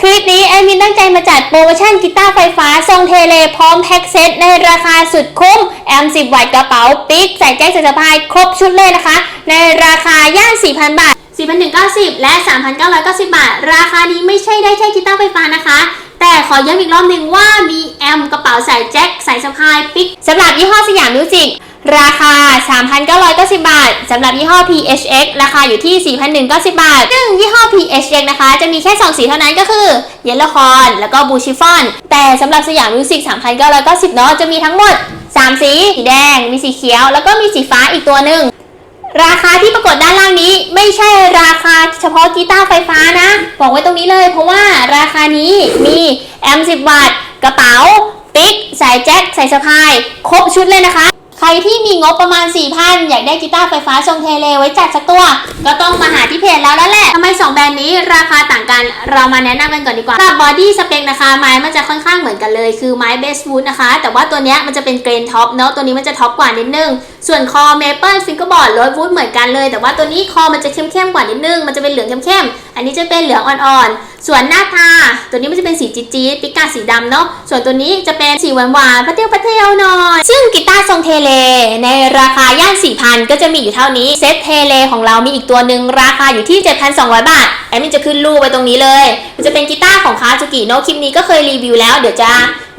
คลิปนี้แอดมินตั้งใจมาจัดโปรโมชั่นกีตาร์ไฟฟ้า ทรงเทเลพร้อมแพ็กเซตในราคาสุดคุ้ม แอม 10 วัตต์กระเป๋า ปิ๊ก ใส่แจ็คใส่สะพาย ครบชุดเลยนะคะ ในราคาย่าน 4,000 บาท 4,190 และ 3,990 บาท ราคานี้ไม่ใช่ได้แค่กีตาร์ไฟฟ้านะคะ แต่ขอย้ำอีกรอบหนึ่งว่ามีแอมกระเป๋าใส่แจ็คใส่สะพาย ปิ๊กสำหรับยี่ห้อสยามมิวสิก ราคา 3,990 บาทสำหรับยี่ห้อ PHX ราคาอยู่ที่ 4,190 บาท ซึ่งยี่ห้อ PHX นะคะ จะมีแค่ 2 สีเท่านั้นก็คือเยลโลคอนแล้วก็บูชิฟอนแต่สำหรับสยามมิวสิก3,990เนาะจะมีทั้งหมด 3 สี สีแดง มีสีเขียว แล้วก็มีสีฟ้าอีกตัวหนึ่งราคาที่ปรากฏด้านล่างนี้ไม่ใช่ราคาเฉพาะกีตาร์ไฟฟ้านะ บอกไว้ตรงนี้เลยเพราะว่าราคานี้มีแอม10วัตต์กระเป๋าปิ๊ก สายแจ็คใส่สะพาย ครบชุดเลยนะคะ รที่มีงบประมาณ 4,000 อยากได้กีตาร์ไฟฟ้าทรงเทเลไว้จัดสักตัว ก็ต้องมาหาที่เพจแล้วแล้วแหละทำไม2แบรนด์นี้ราคาต่างกัน เรามาแนะนำกันก่อนดีกว่าสำหรับบอดี้สเปคนะคะไม้มันจะค่อนข้างเหมือนกันเลย คือไม้เบสวูดนะคะ แต่ว่าตัวเนี้ยมันจะเป็นเกรนท็อปเนาะตัวนี้มันจะท็อปกว่านิดนึง ส่วนคอเมเปิลฟิงเกอร์บอร์ดโรดวูดเหมือนกันเลย แต่ว่าตัวนี้คอมันจะเข้มๆกว่านิดนึงมันจะเป็นเหลืองเข้มๆอันนี้จะเป็นเหลืองอ่อนๆส่วนหน้าตาตัวนี้มันจะเป็นสีจี๊ดๆปิกาสีดำเนาะส่วนตัวนี้จะเป็นสีหวานๆพัทเทลพัทเทลหน่อยซึ่งกีตาร์ทรงเทเลในราคาย่าน 4,000 ก็จะมีอยู่เท่านี้ เซตเทเลของเรามีอีกตัวหนึ่งราคาอยู่ที่ 7,200 บาท แอดมินจะขึ้นรูปไว้ตรงนี้เลยมันจะเป็นกีตาร์ของคาจูกิโนคลิปนี้ก็เคยรีวิวแล้ว เดี๋ยวจะ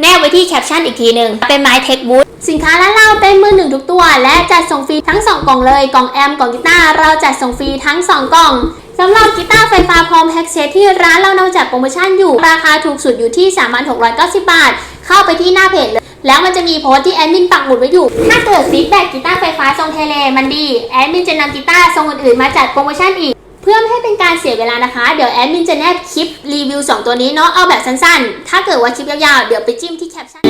แนบไว้ที่แคปชั่นอีกทีหนึ่งเป็นไม้เทคบูธสินค้าร้านเราเป็นมือหนึ่งทุกตัว และจัดส่งฟรีทั้ง 2 กล่องเลย กล่องแอมกล่องกีตาร์เราจัดส่งฟรีทั้ง 2 กล่องสำหรับกีตาร์ไฟฟ้าพร้อมแพ็กเซตที่ร้านเรานอกจากโปรโมชั่นอยู่ ราคาถูกสุดอยู่ที่ 3,690 บาท เข้าไปที่หน้าเพจเลย แล้วมันจะมีโพสที่แอดมินปักหมุดไว้อยู่ ถ้าเกิดฟีดแบ็กกีตาร์ไฟฟ้าทรงเทเลมันดี แอดมินจะนำกีตาร์ทรงอื่นๆ มาจัดโปรโมชั่นอีก เพื่อไม่ให้เป็นการเสียเวลานะคะ เดี๋ยวแอดมินจะแนบคลิปรีวิว 2 ตัวนี้เนาะ เอาแบบสั้นๆ ถ้าเกิดว่าคลิปยาวๆ เดี๋ยวไปจิ้มที่แคปชั่น